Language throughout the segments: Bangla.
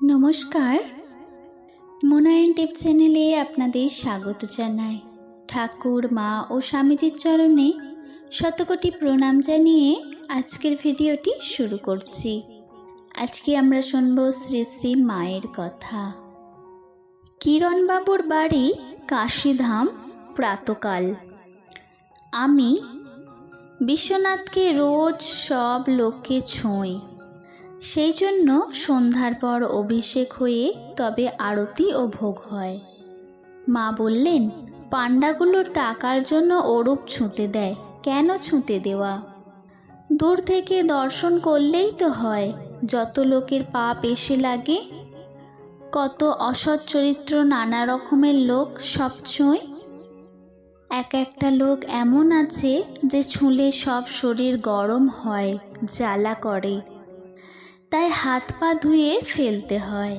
নমস্কার। মনোয়ন টিপ চ্যানেলে আপনাদের স্বাগত জানাই। ঠাকুর, মা ও স্বামীজির চরণে শতকোটি প্রণাম জানিয়ে আজকের ভিডিওটি শুরু করছি। আজকে আমরা শুনব শ্রী শ্রী মায়ের কথা। কিরণবাবুর বাড়ি কাশীধাম, প্রাতকাল। আমি বিশ্বনাথকে রোজ সব লোককে ছোঁই। সেই জন্য সন্ধ্যার পর অভিষেক হয়ে তবে আরতি ও ভোগ হয়। মা বললেন, পাণ্ডাগুলো টাকার জন্য ওরূপ ছুঁতে দেয়। কেন ছুঁতে দেওয়া? দূর থেকে দর্শন করলেই তো হয়। যত লোকের পাপ এসে লাগে, কত অসৎ চরিত্র নানা রকমের লোক সব ছোঁয়। এক একটা লোক এমন আছে যে ছুঁলে সব শরীর গরম হয়, জ্বালা করে। তাই হাত পা ধুয়ে ফেলতে হয়।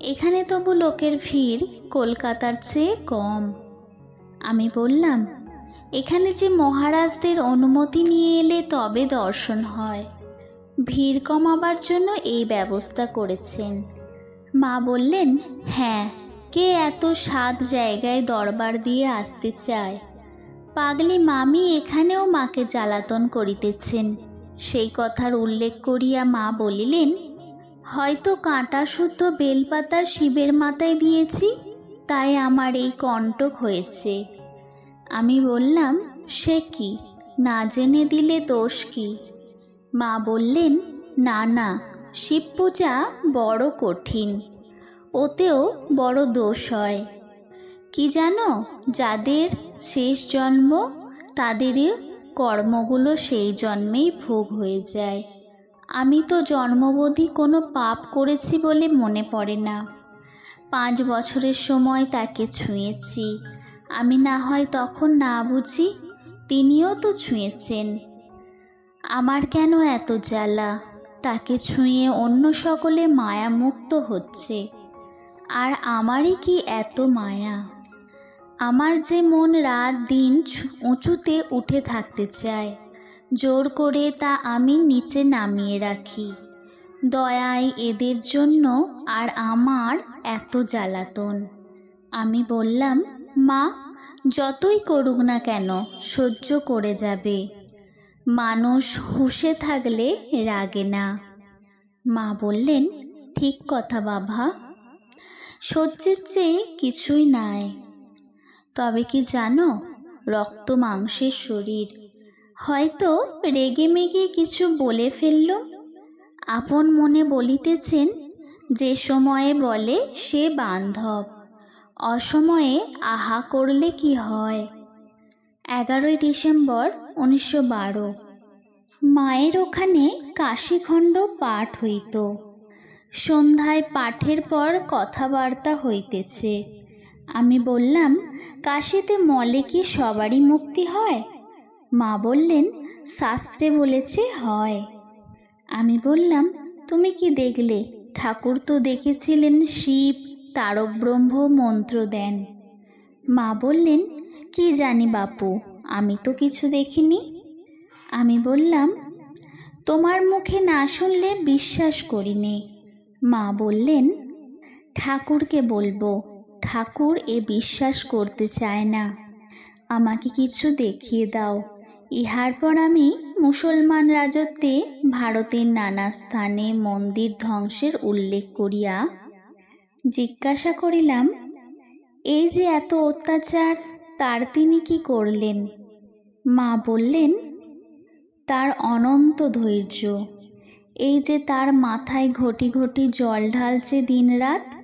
এখানে তবু লোকের ভিড় কলকাতার চেয়ে কম। আমি বললাম, এখানে যে মহারাজদের অনুমতি নিয়ে এলে তবে দর্শন হয়। ভিড় কমাবার জন্য এই ব্যবস্থা করেছেন। মা বললেন হ্যাঁ কে এত সাত জায়গায় দরবার দিয়ে আসতে চায়? পাগলি মামি এখানেও মাকে জ্বালাতন করিতেছেন। সেই কথার উল্লেখ করিয়া মা বলিলেন, হয়তো কাঁটা শুদ্ধ বেলপাতার শিবের মাথায় দিয়েছি, তাই আমার এই কণ্টক হয়েছে। আমি বললাম, সে কি? না জেনে দিলে দোষ কি? মা বললেন, না না, শিব পূজা বড় কঠিন, ওতেও বড় দোষ হয়। কি জানো, যাদের শেষ জন্ম তাদেরই কর্মগুলো সেই জন্মেই ভোগ হয়ে যায়। আমি তো জন্মবধি কোনো পাপ করেছি বলে মনে পড়ে না। পাঁচ বছরের সময় তাকে ছুঁয়েছি। আমি না হয় তখন না বুঝি তিনিও তো ছুঁয়েছেন। আমার কেন এত জ্বালা? তাকে ছুঁয়ে অন্য সকলে মায়া মুক্ত হচ্ছে। আর আমারই কি এত মায়া? আমার যে মন রাত দিন উঁচুতে উঠে থাকতে চায়, জোর করে তা আমি নিচে নামিয়ে রাখি। দয়ায় এদের জন্য আর আমার এত জ্বালাতন। আমি বললাম, মা, যতই করুক না কেন, সহ্য করে যাবে। মানুষ হুঁশে থাকলে রাগে না। মা বললেন, ঠিক কথা বাবা। সহ্যের চেয়ে কিছুই নাই। তবে কি জানো? রক্ত মাংসের শরীর। হয়তো রেগে মেগে কিছু বলে ফেলল। আপন মনে বলিতেছেন, যে সময়ে বলে সে বান্ধব, অসময়ে আহা করলে কি হয়? এগারোই ডিসেম্বর উনিশশো বারো। মায়ের ওখানে কাশীখণ্ড পাঠ হইত। সন্ধ্যায় পাঠের পর কথাবার্তা হইতেছে। আমি বললাম, কাশিতে মলে কি সবারই মুক্তি হয়? মা বললেন, শাস্ত্রে বলেছে হয়। আমি বললাম, তুমি কি দেখলে? ঠাকুর তো দেখেছিলেন শিব তারকব্রহ্ম মন্ত্র দেন। মা বললেন, কি জানি বাপু, আমি তো কিছু দেখিনি। আমি বললাম, তোমার মুখে না শুনলে বিশ্বাস করিনি মা বললেন, ঠাকুরকে বলব ঠাকুর এ বিশ্বাস করতে চায় না। আমাকে কিছু দেখিয়ে দাও। ইহার পর আমি মুসলমান রাজত্বে ভারতের নানা স্থানে মন্দির ধ্বংসের উল্লেখ করিয়া জিজ্ঞাসা করিলাম, এই যে এত অত্যাচার, তার তিনি কি করলেন? মা বললেন, তার অনন্ত ধৈর্য। এই যে তার মাথায় ঘটি ঘটি জল ঢালছে দিনরাত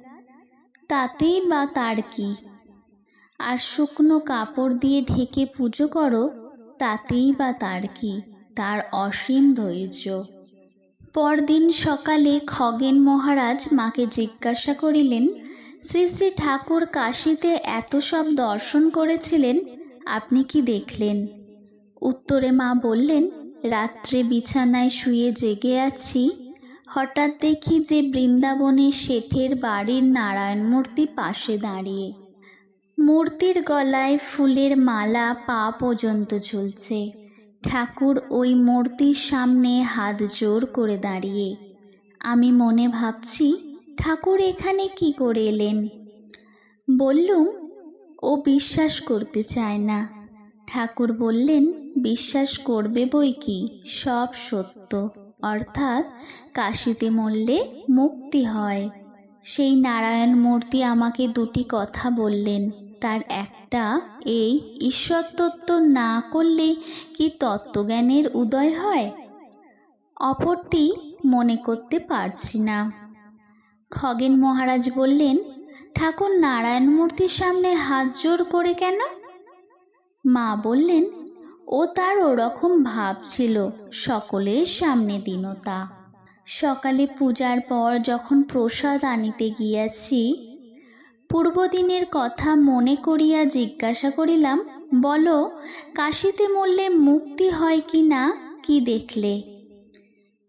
তাতেই বা তার কি? আর শুকনো কাপড় দিয়ে ঢেকে পুজো করো, তাতেই বা তার কি? তার অসীম ধৈর্য। পরদিন সকালে খগেন মহারাজ মাকে জিজ্ঞাসা করিলেন, শ্রী শ্রী ঠাকুর কাশীতে এত সব দর্শন করেছিলেন, আপনি কি দেখলেন? উত্তরে মা বললেন, রাত্রে বিছানায় শুয়ে জেগে আছি হঠাৎ দেখি যে বৃন্দাবনে শেঠের বাড়ির নারায়ণ মূর্তি পাশে দাঁড়িয়ে। মূর্তির গলায় ফুলের মালা পা পর্যন্ত ঝুলছে। ঠাকুর ওই মূর্তির সামনে হাত জোর করে দাঁড়িয়ে। আমি মনে ভাবছি, ঠাকুর এখানে কি করে এলেন? বললুম, ও বিশ্বাস করতে চায় না। ঠাকুর বললেন, বিশ্বাস করবে বই কি? সব সত্য। অর্থাৎ কাশিতে মরলে মুক্তি হয়। সেই নারায়ণ মূর্তি আমাকে দুটি কথা বললেন। তার একটা, এই ঈশ্বর তত্ত্ব না করলে কি তত্ত্বজ্ঞানের উদয় হয়? অপরটি মনে করতে পারছি না। খগেন মহারাজ বললেন, ঠাকুর নারায়ণ মূর্তির সামনে হাত জোর করে কেন? মা বললেন ও তার ওরকম ভাব ছিল সকলের সামনে দিনতা। সকালে পূজার পর যখন প্রসাদ আনিতে গিয়াছি, পূর্বদিনের কথা মনে করিয়া জিজ্ঞাসা করিলাম, বলো, কাশিতে মরলে মুক্তি হয় কি না, কি দেখলে?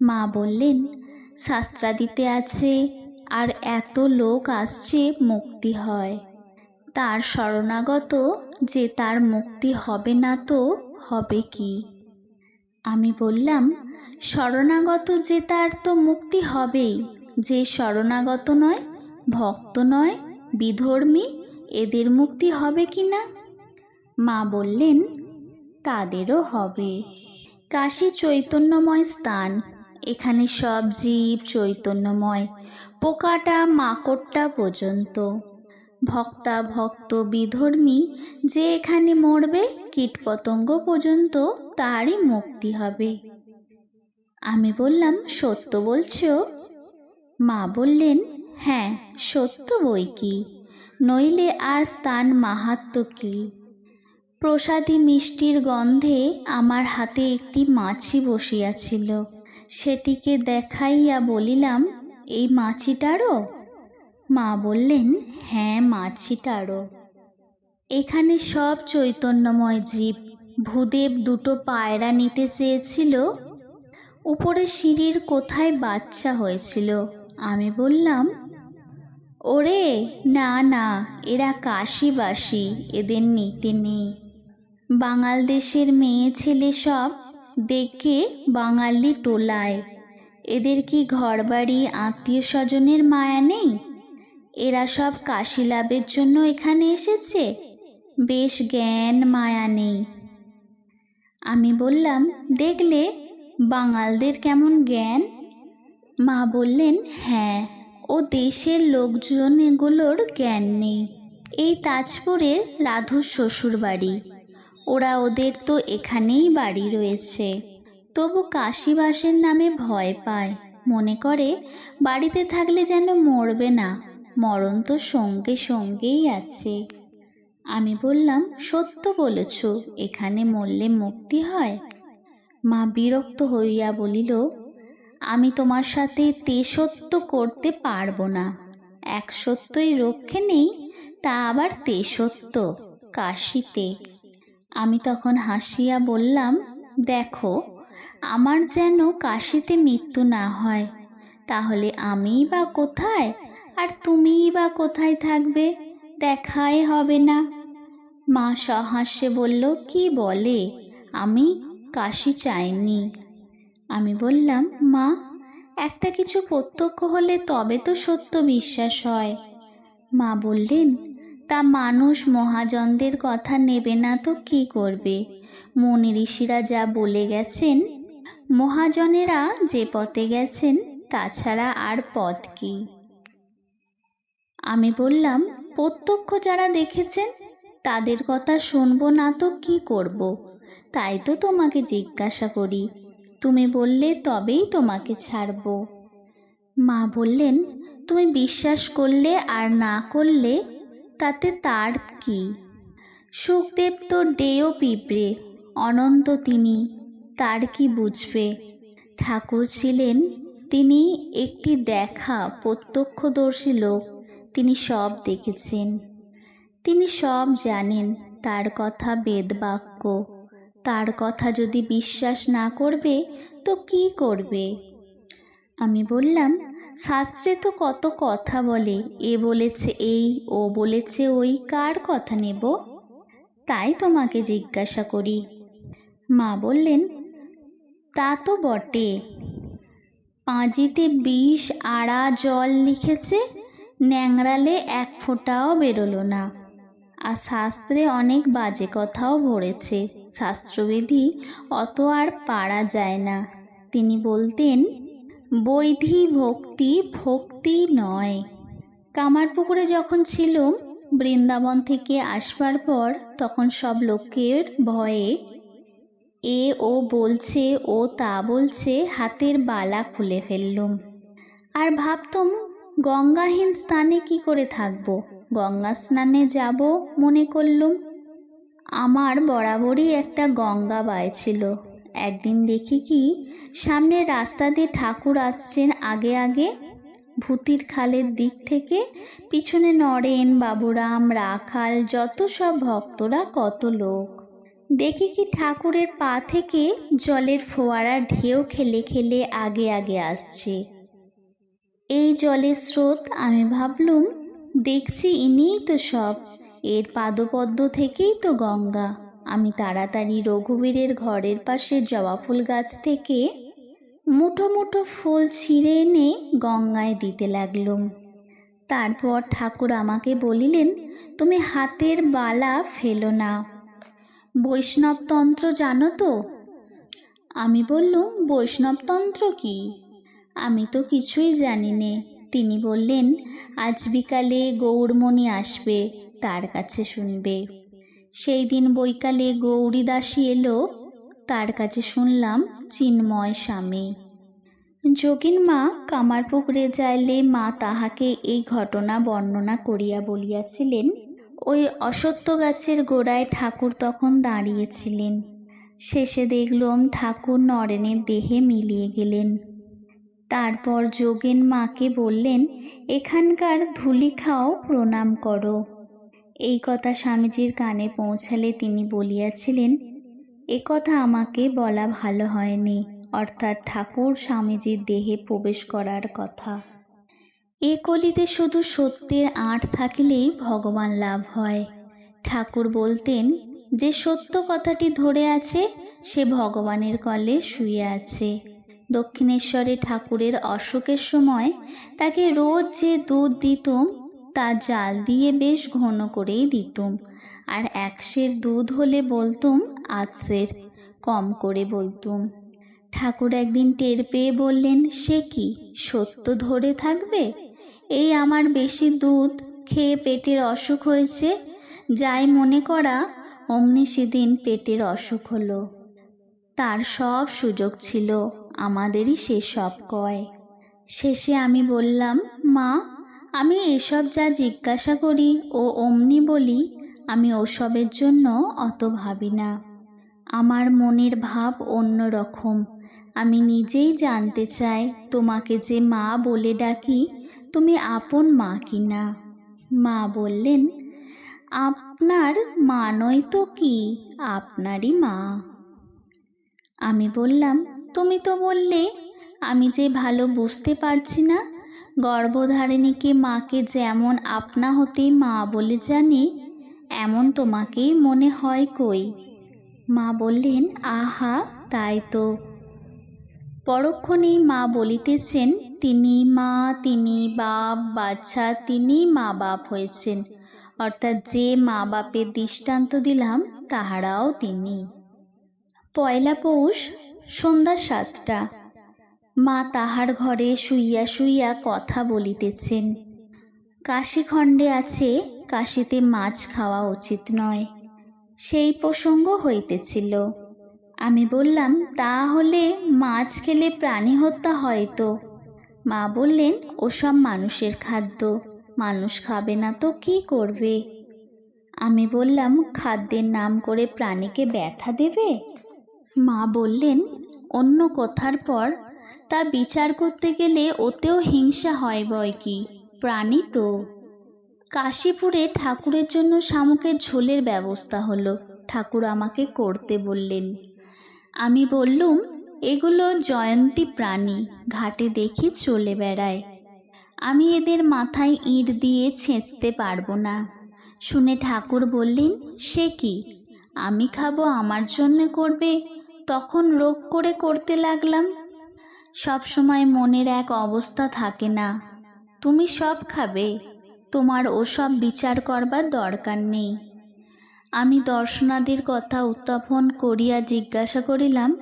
মা বললেন, শাস্ত্রাদিতে আছে, আর এত লোক আসছে মুক্তি হয়। তার শরণাগত যে তার মুক্তি হবে না তো হবে কি? আমি বললাম, শরণাগত যে তার তো মুক্তি হবেই। যে শরণাগত নয়, ভক্ত নয়, বিধর্মী, এদের মুক্তি হবে কি না? মা বললেন, তাদেরও হবে। কাশী চৈতন্যময় স্থান। এখানে সব জীব চৈতন্যময়। পোকাটা, মাকড়টা পর্যন্ত। ভক্তা, ভক্ত, বিধর্মী যে এখানে মরবে, কীটপতঙ্গ পর্যন্ত তারই মুক্তি হবে। আমি বললাম, সত্য বলছ? মা বললেন হ্যাঁ সত্য বই কি? নইলে আর স্থান মাহাত্ম কি? প্রসাদী মিষ্টির গন্ধে আমার হাতে একটি মাছি বসিয়াছিল। সেটিকে দেখাইয়া বলিলাম, এই মাছিটারও? মা বললেন হ্যাঁ মাছি মাছিটারও এখানে সব চৈতন্যময় জীব। ভূদেব দুটো পায়রা নিতে চেয়েছিল। উপরে সিঁড়ির কোথায় বাচ্চা হয়েছিল? আমি বললাম, ওরে, না না, এরা কাশিবাসী, এদের নিতে নেই। বাঙাল দেশের মেয়ে ছেলে সব দেখে বাঙালি টোলায়। এদের কি ঘরবাড়ি আত্মীয় স্বজনের মায়া নেই? এরা সব কাশি লাভের জন্য এখানে এসেছে। বেশ জ্ঞান, মায়া নেই। আমি বললাম, দেখলে, বাঙালদের কেমন জ্ঞান? মা বললেন হ্যাঁ ও দেশের লোকজনগুলোর জ্ঞান নেই। এই তাজপুরের রাধুর শ্বশুর বাড়ি ওরা ওদের তো এখানেই বাড়ি রয়েছে। তবু কাশিবাসের নামে ভয় পায়। মনে করে, বাড়িতে থাকলে যেন মরবে না। মরণ তো সঙ্গে সঙ্গেই আছে। আমি বললাম, সত্য বলেছ, এখানে মরলে মুক্তি হয়? মা বিরক্ত হইয়া বলিল, আমি তোমার সাথে তেসত্য করতে পারব না। এক সত্যই রক্ষে নেই, তা আবার তেসত্য কাশিতে। আমি তখন হাসিয়া বললাম, দেখো, আমার যেন কাশিতে মৃত্যু না হয়, তাহলে আমিই বা কোথায় আর তুমিই বা কোথায় থাকবে দেখাই হবে না। মা সহাস্যে বলল, কি বলে? আমি কাশি চাইনি। আমি বললাম, মা, একটা কিছু প্রত্যক্ষ হলে তবে তো সত্য বিশ্বাস হয়। মা বললেন, তা মানুষ মহাজনদের কথা নেবে না তো কি করবে? মনি ঋষিরা যা বলে গেছেন, মহাজনেরা যে পথে গেছেন, তাছাড়া আর পথ কি? আমি বললাম, প্রত্যক্ষ যারা দেখেছেন, তাদের কথা শুনব না তো কি করব। তাই তো তোমাকে জিজ্ঞাসা করি। তুমি বললে, তবেই তোমাকে ছাড়ব। মা বললেন, তুমি বিশ্বাস করলে আর না করলে, তাতে তার কি? সুখদেব তো ডেও পিঁপড়ে, অনন্ত তিনি, তার কি বুঝবে? ঠাকুর ছিলেন, তিনি একটি দেখা প্রত্যক্ষদর্শী লোক। তিনি সব দেখেছেন। তিনি সব জানেন, তার কথা বেদবাক্য তার কথা যদি বিশ্বাস না করবে, তো কি করবে? আমি বললাম, শাস্ত্রে তো কত কথা বলে, এ বলেছে এই, ও বলেছে ওই, কার কথা নেব? তাই তোমাকে জিজ্ঞাসা করি। মা বললেন, তা তো বটে। পাঁজিতে বিষ, আড়া, জল লিখেছে? ন্যাংড়ালে এক ফোঁটাও বেরোলো না। আর শাস্ত্রে অনেক বাজে কথাও ভরেছে। শাস্ত্রবিধি অত আর পারা যায় না। তিনি বলতেন, বৈধি ভক্তি ভক্তি নয়। কামারপুকুরে যখন ছিলুম বৃন্দাবন থেকে আসবার পর তখন সব লোকের ভয়ে এ ও বলছে, ও তা বলছে, হাতের বালা খুলে ফেললুম। আর ভাবতুম গঙ্গাহীন স্থানে কি করে থাকব? গঙ্গা স্নানে যাব মনে করলুম। আমার বরাবরই একটা গঙ্গা বায় ছিল। একদিন দেখি কি সামনের রাস্তা দিয়ে ঠাকুর আসছেন আগে আগে। ভূতির খালের দিক থেকে পিছনে নরেন, বাবুরাম, রাখাল, যত সব ভক্তরা, কত লোক। দেখি কি ঠাকুরের পা থেকে জলের ফোয়ারা ঢেউ খেলে খেলে আগে আগে আসছে। এই জলের স্রোত আমি ভাবলুম, দেখছি ইনিই তো সব। এর পাদপদ্ম থেকেই তো গঙ্গা। আমি তাড়াতাড়ি রঘুবীরের ঘরের পাশে জবা ফুল গাছ থেকে মুঠো মুঠো ফুল ছিঁড়ে এনে গঙ্গায় দিতে লাগলুম। তারপর ঠাকুর আমাকে বলিলেন, তুমি হাতের বালা ফেলো না। বৈষ্ণবতন্ত্র জানো তো? আমি বললুম, বৈষ্ণবতন্ত্র কি? আমি তো কিছুই জানি নে। তিনি বললেন, আজ বিকালে গৌরমণি আসবে, তার কাছে শুনবে। সেই দিন বৈকালে গৌরী দাসী এলো, তার কাছে শুনলাম চিন্ময় স্বামী। যোগিন মা কামারপুকুরে যাইলে মা তাহাকে এই ঘটনা বর্ণনা করিয়া বলিয়াছিলেন, ওই অসত্য গাছের গোড়ায় ঠাকুর তখন দাঁড়িয়েছিলেন। শেষে দেখলুম ঠাকুর নরেনের দেহে মিলিয়ে গেলেন। তারপর যোগেন মাকে বললেন, এখানকার ধুলি খাও, প্রণাম করো। এই কথা স্বামীজির কানে পৌঁছালে তিনি বলিয়াছিলেন, এ কথা আমাকে বলা ভালো হয়নি, অর্থাৎ ঠাকুর স্বামীজির দেহে প্রবেশ করার কথা। এ কলিতে শুধু সত্যের আঁট থাকিলেই ভগবান লাভ হয়। ঠাকুর বলতেন, যে সত্য কথাটি ধরে আছে, সে ভগবানের কলে শুয়ে আছে। দক্ষিণেশ্বরে ঠাকুরের অসুখের সময় তাকে রোজ যে দুধ দিতুম, তা জাল দিয়ে বেশ ঘন করেই দিতুম। আর একশের দুধ হলে বলতুম আজসের কম করে বলতুম। ঠাকুর একদিন টের পেয়ে বললেন, সে কি, সত্য ধরে থাকবে? এই আমার বেশি দুধ, খেয়ে পেটের অসুখ হয়েছে। যাই মনে করা, অমনি সেদিন পেটের অসুখ হলো। তার সব সুযোগ ছিল, আমাদেরই সে সব কয়। শেষে আমি বললাম, মা, আমি এসব যা জিজ্ঞাসা করি ও অমনি বলি, আমি ওসবের জন্য অত ভাবি না। আমার মনের ভাব অন্য রকম। আমি নিজেই জানতে চাই, তোমাকে যে মা বলে ডাকি, তুমি আপন মা কি না? মা বললেন, আপনার মা নয় তো কি? আপনারই মা। আমি বললাম, তুমি তো বললে, আমি যে ভালো বুঝতে পারছি না। গর্ভধারিণীকে মাকে যেমন আপনা হতেই মা বলে জানি, এমন তোমাকেই মনে হয় কই? মা বললেন, আহা, তাই তো। পরক্ষণেই মা বলিতেছেন, তিনি মা, তিনি বাপ বাচ্চা তিনি মা বাপ হয়েছেন। অর্থাৎ যে মা বাপের দৃষ্টান্ত দিলাম, তাহারাও তিনি। পয়লা পৌষ, সন্ধ্যা সাতটা। মা তাহার ঘরে শুইয়া শুইয়া কথা বলিতেছেন। কাশিখণ্ডে আছে, কাশিতে মাছ খাওয়া উচিত নয়। সেই প্রসঙ্গ হইতেছিল। আমি বললাম, তাহলে মাছ খেলে প্রাণী হত্যা হয় তো? মা বললেন, ওসব মানুষের খাদ্য, মানুষ খাবে না তো কি করবে? আমি বললাম, খাদ্যের নাম করে প্রাণীকে ব্যথা দেবে? মা বললেন, অন্য কথার পর তা বিচার করতে গেলে ওতেও হিংসা হয় বয় কি, প্রাণী তো। কাশীপুরে ঠাকুরের জন্য শামুকের ঝোলের ব্যবস্থা হলো, ঠাকুর আমাকে করতে বললেন। আমি বললুম, এগুলো জয়ন্তী প্রাণী, ঘাটে দেখি চলে বেড়ায়। আমি এদের মাথায় ইঁট দিয়ে ছেঁচতে পারব না। শুনে ঠাকুর বললেন, সে কি? আমি খাব, আমার জন্য করবে? তখন রোগ করে করতে লাগলাম। সব সময় মনের এক অবস্থা থাকে না। তুমি সব খাবে, তোমার ওসব বিচার করবার দরকার নেই। আমি দর্শনাদির কথা উত্থাপন করিয়া জিজ্ঞাসা করিলাম,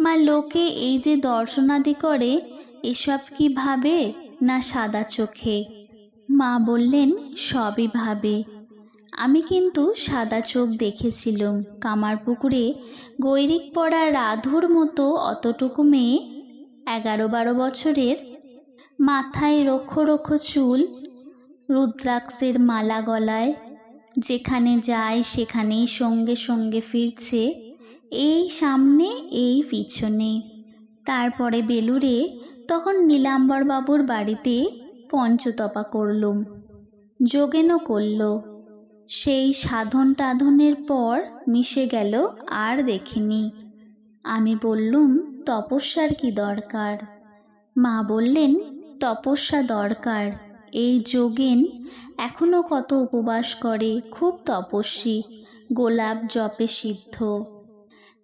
মা, লোকে এই যে দর্শনাদি করে, এসব কি ভাবে না সাদা চোখে? মা বললেন, সবই ভাবে। আমি কিন্তু সাদা চোখ দেখেছিলাম। কামারপুকুরে গৈরিক পড়া রাধুর মতো অতটুকু মেয়ে এগারো বারো বছরের মাথায় রক্ষ রক্ষ চুল, রুদ্রাক্ষের মালা গলায়, যেখানে যায় সেখানেই সঙ্গে সঙ্গে ফিরছে, এই সামনে, এই পিছনে। তারপরে বেলুরে তখন নীলাম্বরবাবুর বাড়িতে পঞ্চতপা করলুম। যোগেনও করল। সেই সাধন টাধনের পর মিশে গেল আর দেখিনি। আমি বললুম, তপস্যার কি দরকার? মা বললেন, তপস্যা দরকার। এই যোগেন এখনও কত উপবাস করে, খুব তপস্বী, গোলাপ জপে সিদ্ধ।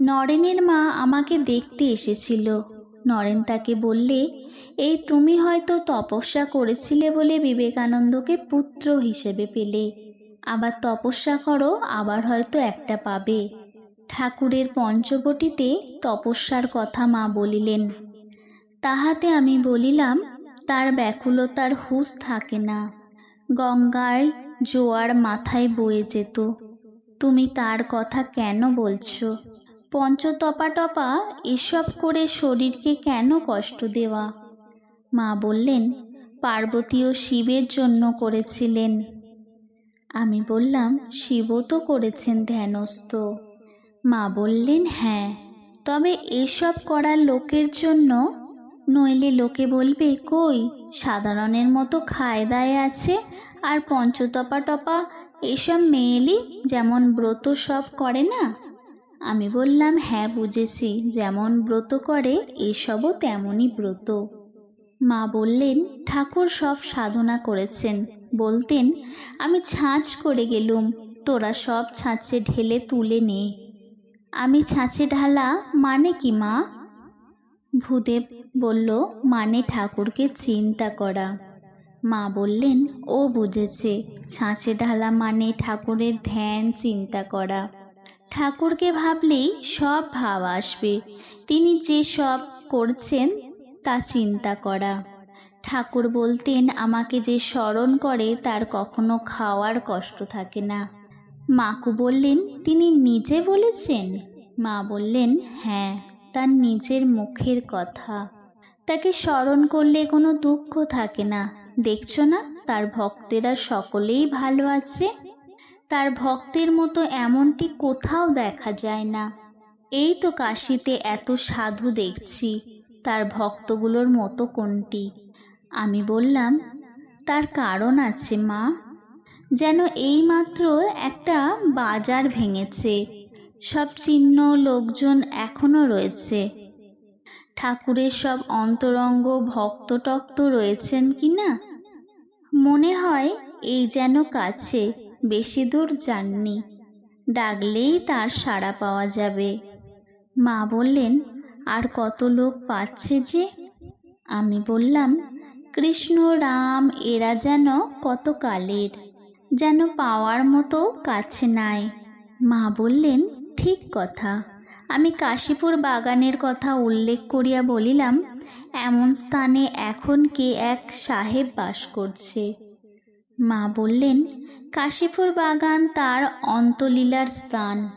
নরেনের মা আমাকে দেখতে এসেছিল। নরেন তাকে বললে, এই তুমি হয়তো তপস্যা করেছিলে বলে বিবেকানন্দকে পুত্র হিসেবে পেলে। আবার তপস্যা করো আবার হয়তো একটা পাবে। ঠাকুরের পঞ্চবটিতে তপস্যার কথা মা বলিলেন, তাহাতে আমি বলিলাম, তার ব্যাকুলতার হুঁশ থাকে না। গঙ্গায় জোয়ার মাথায় বয়ে যেত। তুমি তার কথা কেন বলছো? পঞ্চতপা টপা এসব করে শরীরকে কেন কষ্ট দেওয়া? মা বললেন, পার্বতীও শিবের জন্য করেছিলেন। আমি বললাম শিব তো করেছেন ধ্যানস্থ। মা বললেন হ্যাঁ তবে এসব করার লোকের জন্য? নইলে লোকে বলবে, কই, সাধারণের মতো খায় দায় আছে আর পঞ্চতপা টপা এসব মেয়েলি যেমন ব্রত সব করে না? আমি বললাম হ্যাঁ বুঝেছি, যেমন ব্রত করে, এসবও তেমনই ব্রত। মা বললেন, ঠাকুর সব সাধনা করেছেন। বলতেন, আমি ছাঁচ করে গেলুম, তোরা সব ছাঁচে ঢেলে তুলে নে। আমি ছাঁচে ঢালা মানে কি, মা? ভূদেব বলল মানে ঠাকুরকে চিন্তা করা। মা বললেন, ও বুঝেছে, ছাঁচে ঢালা মানে ঠাকুরের ধ্যান চিন্তা করা। ঠাকুরকে ভাবলেই সব ভাব আসবে। তিনি যে সব করছেন, তা চিন্তা করা। ঠাকুর বলতেন, আমাকে যে স্মরণ করে, তার কখনো খাওয়ার কষ্ট থাকে না। মাকু বললেন, তিনি নিজে বলেছেন? মা বললেন হ্যাঁ তার নিজের মুখের কথা। তাকে স্মরণ করলে কোনো দুঃখ থাকে না। দেখছ না, তার ভক্তেরা সকলেই ভালো আছে। তার ভক্তের মতো এমনটি কোথাও দেখা যায় না। এই তো কাশিতে এত সাধু দেখছি। তার ভক্তগুলোর মতো কোনটি? আমি বললাম, তার কারণ আছে, মা। যেন এইমাত্র একটা বাজার ভেঙেছে। সব চিহ্ন লোকজন এখনও রয়েছে। ঠাকুরের সব অন্তরঙ্গ ভক্ত টক্ত রয়েছেন কি না? মনে হয় এই যেন কাছে বেশি দূর যাননি। ডাকলেই তার সাড়া পাওয়া যাবে। মা বললেন, আর কত লোক পাচ্ছে যে? আমি বললাম কৃষ্ণ রাম, এরা যেন কত কালের, যেন পাওয়ার মতো কাছে নাই। মা বললেন, ঠিক কথা। আমি কাশীপুর বাগানের কথা উল্লেখ করিয়া বলিলাম, এমন স্থানে এখন কে এক সাহেব বাস করছে? মা বললেন, কাশীপুর বাগান তার অন্তলীলার স্থান।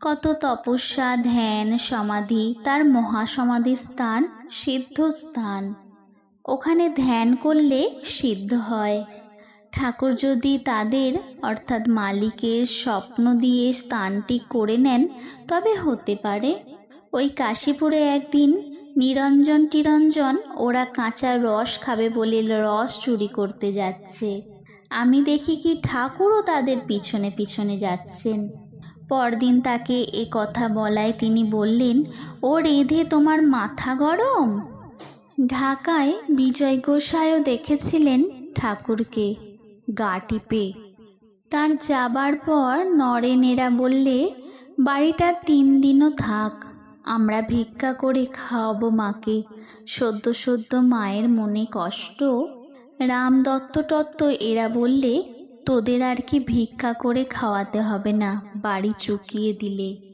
কত তপস্যা, ধ্যান, সমাধি, তার মহাসমাধি স্থান সিদ্ধ স্থান ওখানে ধ্যান করলে সিদ্ধ হয়। ঠাকুর যদি তাদের, অর্থাৎ মালিকের স্বপ্ন দিয়ে স্থানটি করে নেন, তবে হতে পারে। ওই কাশীপুরে একদিন নিরঞ্জন টিরঞ্জন ওরা কাঁচা রস খাবে বলে রস চুরি করতে যাচ্ছে। আমি দেখি কি ঠাকুরও তাদের পিছনে পিছনে যাচ্ছেন। পরদিন তাকে এ কথা বলায় তিনি বললেন, ও রেধে তোমার মাথা গরম? ঢাকায় বিজয় গোসাইও দেখেছিলেন ঠাকুরকে, গা টিপে। তার যাবার পর নরেনেরা বললে, বাড়িটা তিন দিনও থাক, আমরা ভিক্ষা করে খাওয়াবো মাকে। সদ্য সদ্য মায়ের মনে কষ্ট। রাম দত্ত এরা বললে, তোদের আর কি ভিক্ষা করে খাওয়াতে হবে না, বাড়ি চুকিয়ে দিলে।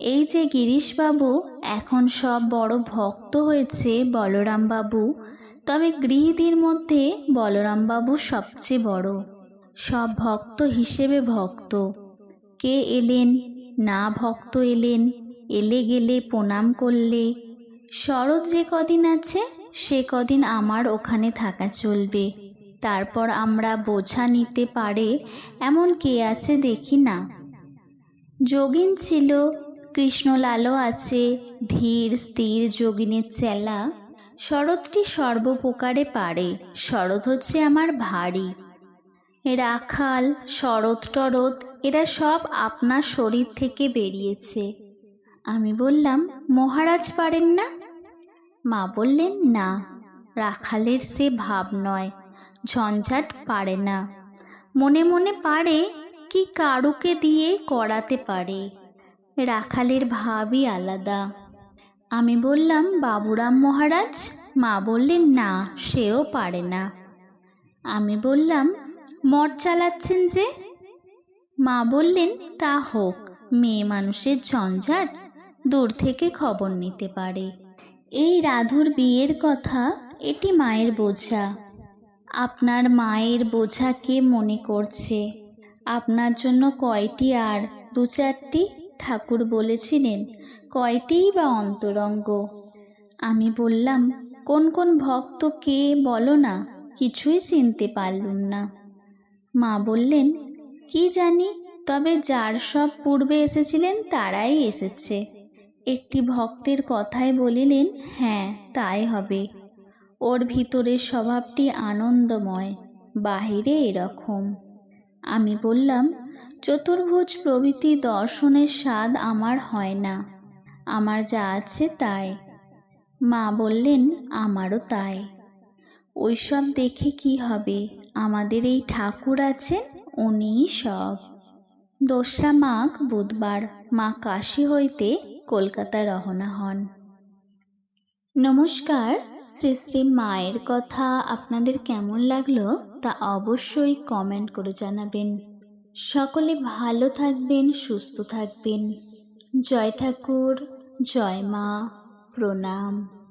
এই যে গিরিশবাবু, এখন সব বড় ভক্ত হয়েছে বলরামবাবু, তবে গৃহীদের মধ্যে বলরামবাবু সবচেয়ে বড়। সব ভক্ত হিসেবে ভক্ত। কে এলেন? না ভক্ত এলেন। এলে গেলে প্রণাম করলে। শরৎ যে কদিন আছে, সে কদিন আমার ওখানে থাকা চলবে। তারপর আমরা বোঝা নিতে পারে, এমন কে আছে দেখি না। যোগিন ছিল কৃষ্ণলালও আছে, ধীর, স্থির যোগিনের চেলা। শরৎটি সর্বপ্রকারে পারে, শরৎ হচ্ছে আমার ভারী। রাখাল, শরৎ টরৎ, এরা সব আপনার শরীর থেকে বেরিয়েছে। আমি বললাম, মহারাজ পারেন না? মা বললেন, না, রাখালের সে ভাব নয়, ঝঞ্ঝাট পারে না। মনে মনে পারে, কি কারুকে দিয়ে করাতে পারে? রাখালের ভাবই আলাদা। আমি বললাম, বাবুরাম মহারাজ? মা বললেন, না, সেও পারে না। আমি বললাম মঠ চালাচ্ছেন যে? মা বললেন, তা হোক, মেয়ে মানুষের ঝঞ্ঝাট দূর থেকে খবর নিতে পারে। এই রাধুর বিয়ের কথা এটি মায়ের বোঝা। আপনার মায়ের বোঝা কে মনে করছে? আপনার জন্য কয়টি আর দু চারটি ঠাকুর বলেছিলেন, কয়টিই বা অন্তরঙ্গ? আমি বললাম, কোন কোন ভক্ত কে বলো না, কিছুই চিনতে পারলুম না। মা বললেন, কি জানি, তবে যার সব পূর্বে এসেছিলেন, তারাই এসেছে। একটি ভক্তের কথায় বলিলেন হ্যাঁ তাই হবে। ওর ভিতরের স্বভাবটি আনন্দময়, বাহিরে এরকম। আমি বললাম, চতুর্ভুজ প্রভৃতি দর্শনের স্বাদ আমার হয় না। আমার যা আছে তাই। মা বললেন, আমারও তাই। ওইসব দেখে কি হবে? আমাদের এই ঠাকুর আছেন উনিই সব। দোসরা মাঘ বুধবার, মা কাশী হইতে কলকাতা রওনা হন। নমস্কার, শ্রী শ্রী মায়ের কথা আপনাদের কেমন লাগল? তা অবশ্যই কমেন্ট করে জানাবেন। সকলে ভালো থাকবেন, সুস্থ থাকবেন। জয় ঠাকুর, জয় মা, প্রণাম।